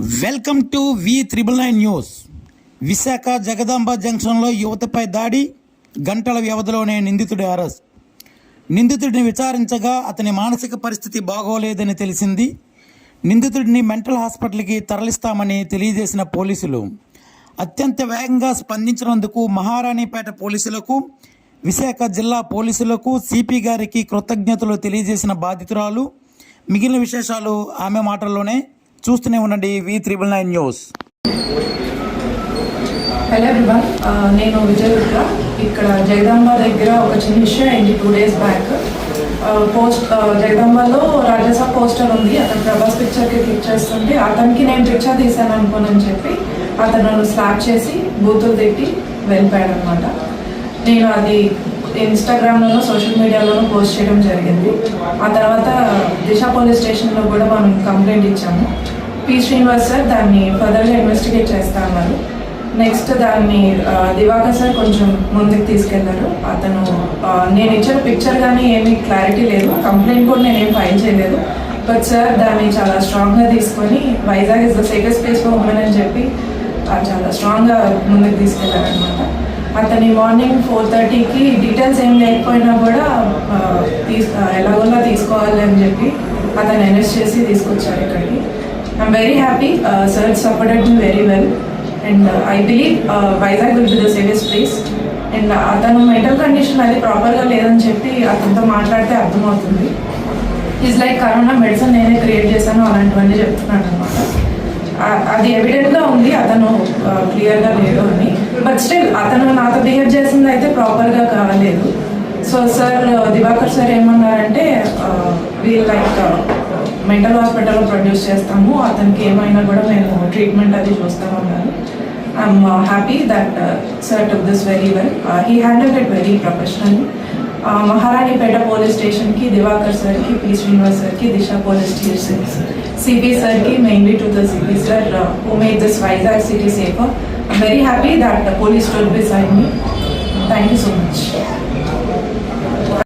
Welcome to V triple nine news Visakha Jagadamba జంక్షన్లో యువతపై దాడి గంటల వ్యవధిలోనే నిందితుడి అరెస్ట్. నిందితుడిని విచారించగా అతని మానసిక పరిస్థితి బాగోలేదని తెలిసింది. నిందితుడిని మెంటల్ హాస్పిటల్కి తరలిస్తామని తెలియజేసిన పోలీసులు. అత్యంత వేగంగా స్పందించినందుకు మహారాణిపేట పోలీసులకు విశాఖ జిల్లా పోలీసులకు సిపి గారికి కృతజ్ఞతలు తెలియజేసిన బాధితురాలు. మిగిలిన విశేషాలు ఆమె మాటల్లోనే. చూస్తూనే ఉండండి V triple nine news. Hello everyone uh, నేను విజయ్ ఇక్కడ జగదాంబ దగ్గర ఒక చిన్న ఇష్యూ అయింది టూ డేస్ బ్యాక్ పోస్ట్ జగదాంబలో రాజసా పోస్టర్ ఉంది. అతను ప్రభాస్ పిక్చర్కి క్లిక్ చేస్తుంటే అతనికి నేను పిక్చర్ తీశాను అనుకోనని చెప్పి అతను నన్ను స్లాప్ చేసి బూతులు తిట్టి వెళ్ళిపోయాడు అనమాట నేను అది ఇన్స్టాగ్రామ్లోనూ సోషల్ మీడియాలోనూ పోస్ట్ చేయడం జరిగింది. ఆ తర్వాత దిశ పోలీస్ స్టేషన్లో కూడా మనం కంప్లైంట్ ఇచ్చాము. పి శ్రీనివాస్ సార్ దాన్ని ఫర్దర్గా ఇన్వెస్టిగేట్ చేస్తా అన్నారు నెక్స్ట్ దాన్ని దివాకర్ సార్ కొంచెం ముందుకు తీసుకెళ్ళారు. అతను నేను ఇచ్చిన పిక్చర్ కానీ ఏమీ క్లారిటీ లేదు. కంప్లైంట్ కూడా నేను ఏం ఫైల్ చేయలేదు. బట్ సార్ దాన్ని చాలా స్ట్రాంగ్గా తీసుకొని Vizag is the safest place for women అని చెప్పి చాలా స్ట్రాంగ్గా ముందుకు తీసుకెళ్ళారనమాట అతని మార్నింగ్ ఫోర్ థర్టీకి డీటెయిల్స్ ఏం లేకపోయినా కూడా తీసు ఎలాగోలా తీసుకోవాలి అని చెప్పి అతను అరెస్ట్ చేసి తీసుకొచ్చారు ఇక్కడికి. I'm very happy sir supported me very well and I believe Vizag will be the safest place and అతను మెంటల్ కండిషన్ అది ప్రాపర్గా లేదని చెప్పి అతనితో మాట్లాడితే అర్థమవుతుంది. ఈజ్ లైక్ కరోనా మెడిసిన్ నేనే క్రియేట్ చేశాను అలాంటివన్నీ చెప్తున్నాడు అనమాట. అది ఎవిడెంట్గా ఉంది అతను uh, క్లియర్గా లేదు అని. బట్ స్టిల్ అతను నాతో బిహేవ్ చేసింది అయితే ప్రాపర్గా కాలేదు. So sir uh, Divakar sir ఏమన్నారంటే uh, వీల్ లైక్ మెంటల్ హాస్పిటల్లో ప్రొడ్యూస్ చేస్తాము. అతనికి ఏమైనా కూడా మేము ట్రీట్మెంట్ అది చూస్తామన్నారు. I'm happy that sir took this very well he handle it very professional Maharanipeta police స్టేషన్కి దివాకర్ సార్కి పి శ్రీనివాస్ సార్కి దిశ పోలీస్ స్టేషన్ సిపి సార్కి mainly to the CP sir who make this Vizag city safer very happy that police store beside me thank you so much